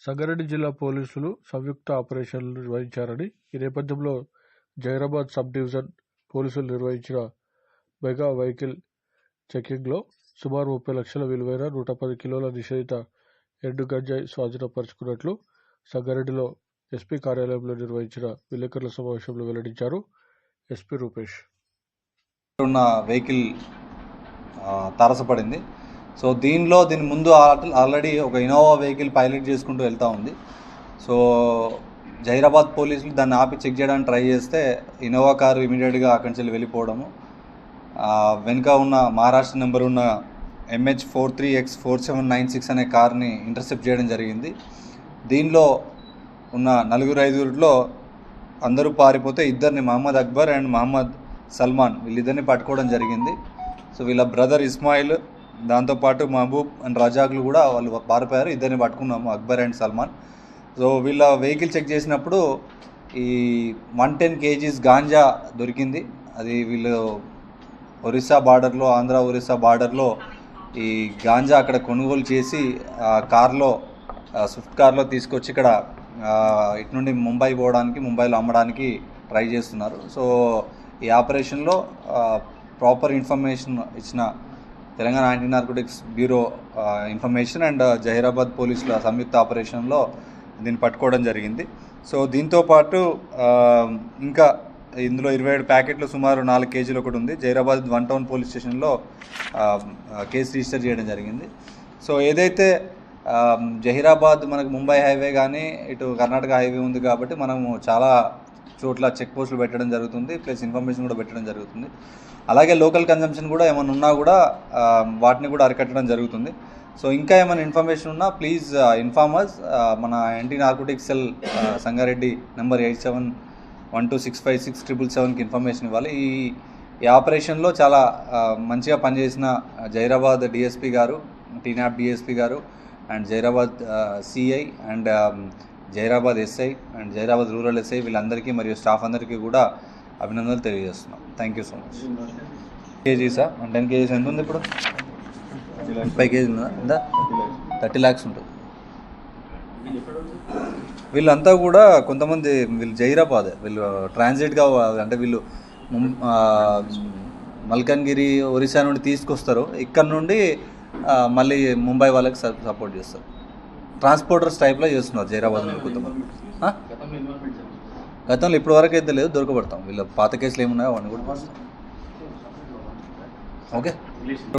సంగారెడ్డి జిల్లా పోలీసులు సంయుక్త ఆపరేషన్లు నిర్వహించారని ఈ నేపథ్యంలో జైరాబాద్ సబ్ డివిజన్ పోలీసులు నిర్వహించిన మెగా వెహికల్ చెకింగ్లో సుమారు ముప్పై లక్షల విలువైన నూట పది కిలోల నిషేధిత ఎండు గంజాయి స్వాధీనపరుచుకున్నట్లు సంగారెడ్డిలో ఎస్పీ కార్యాలయంలో నిర్వహించిన విలేకరుల సమావేశంలో వెల్లడించారు ఎస్పీ రూపేష్. ఉన్న వెహికల్ తారసపడింది. సో దీనిలో దీని ముందు ఆల్రెడీ ఒక ఇన్నోవా వెహికల్ పైలట్ చేసుకుంటూ వెళ్తూ ఉంది. సో జైరాబాద్ పోలీసులు దాన్ని ఆపి చెక్ చేయడానికి ట్రై చేస్తే ఇన్నోవా కారు ఇమీడియట్గా అక్కడి నుంచి వెళ్ళిపోవడము. వెనుక ఉన్న మహారాష్ట్ర నెంబర్ ఉన్న MH four three X four seven nine six అనే కార్ని ఇంటర్సెప్ట్ చేయడం జరిగింది. దీనిలో ఉన్న నలుగురు ఐదుగురిలో అందరూ పారిపోతే ఇద్దరిని మహమ్మద్ అక్బర్ అండ్ మహమ్మద్ సల్మాన్ వీళ్ళిద్దరిని పట్టుకోవడం జరిగింది. సో వీళ్ళ బ్రదర్ ఇస్మాయిల్ దాంతోపాటు మహబూబ్ అండ్ రజాక్లు కూడా వాళ్ళు పారిపోయారు. ఇద్దరిని పట్టుకున్నాము అక్బర్ అండ్ సల్మాన్. సో వీళ్ళ వెహికల్ చెక్ చేసినప్పుడు ఈ వన్ టెన్ కేజీస్ గాంజా దొరికింది. అది వీళ్ళు ఒరిస్సా బార్డర్లో ఆంధ్ర ఒరిస్సా బార్డర్లో ఈ గాంజా అక్కడ కొనుగోలు చేసి ఆ కార్లో స్విఫ్ట్ కార్లో తీసుకొచ్చి ఇక్కడ ఇటు నుండి ముంబై పోవడానికి ముంబైలో అమ్మడానికి ట్రై చేస్తున్నారు. సో ఈ ఆపరేషన్లో ప్రాపర్ ఇన్ఫర్మేషన్ ఇచ్చిన Telangana anti narcotics bureau information and Zaheerabad పోలీసుల సంయుక్త ఆపరేషన్లో దీన్ని పట్టుకోవడం జరిగింది. సో దీంతో పాటు ఇంకా ఇందులో ఇరవై ఏడు ప్యాకెట్లు సుమారు నాలుగు కేజీలు ఒకటి ఉంది. జైరాబాద్ వన్ టౌన్ పోలీస్ స్టేషన్లో కేసు రిజిస్టర్ చేయడం జరిగింది. సో ఏదైతే జహీరాబాద్ మనకు ముంబై హైవే కానీ ఇటు కర్ణాటక హైవే ఉంది కాబట్టి మనము చాలా చోట్ల చెక్ పోస్టులు పెట్టడం జరుగుతుంది ప్లస్ ఇన్ఫర్మేషన్ కూడా పెట్టడం జరుగుతుంది. అలాగే లోకల్ కన్జంప్షన్ కూడా ఏమైనా ఉన్నా కూడా వాటిని కూడా అరికట్టడం జరుగుతుంది. సో ఇంకా ఏమైనా ఇన్ఫర్మేషన్ ఉన్నా ప్లీజ్ ఇన్ఫార్మర్స్ మన anti narcotic cell Sangareddy number eight seven one two six five six triple సెవెన్కి ఇన్ఫర్మేషన్ ఇవ్వాలి. ఈ ఈ ఆపరేషన్లో చాలా మంచిగా పనిచేసిన జైరాబాద్ డిఎస్పీ గారు టీనాప్ డిఎస్పీ గారు and Zaheerabad CI and Zaheerabad SI and Zaheerabad rural SI వీళ్ళందరికీ మరియు స్టాఫ్ అందరికీ కూడా అభినందనలు తెలియజేస్తున్నాం. థ్యాంక్ యూ సో మచ్ కేజీసా వన్ టెన్ కేజీస్ ఎంత ఉంది ఇప్పుడు? ముప్పై కేజీ ఉందా? థర్టీ ల్యాక్స్ ఉంటుంది. వీళ్ళంతా కూడా కొంతమంది వీళ్ళు జైరాబాద్. వీళ్ళు ట్రాన్సిట్గా అంటే వీళ్ళు మల్కన్గిరి ఒరిస్సా నుండి తీసుకొస్తారు. ఇక్కడ నుండి మళ్ళీ ముంబై వాళ్ళకి సపోర్ట్ చేస్తారు. ట్రాన్స్పోర్టర్స్ టైప్లో చేస్తున్నారు జైరాబాద్ కొంతమంది? గతంలో ఇప్పటి వరకు అయితే లేదు దొరకబడతాం. వీళ్ళ పాత కేసులు ఏమున్నాయో అవన్నీ కూడా ఓకే.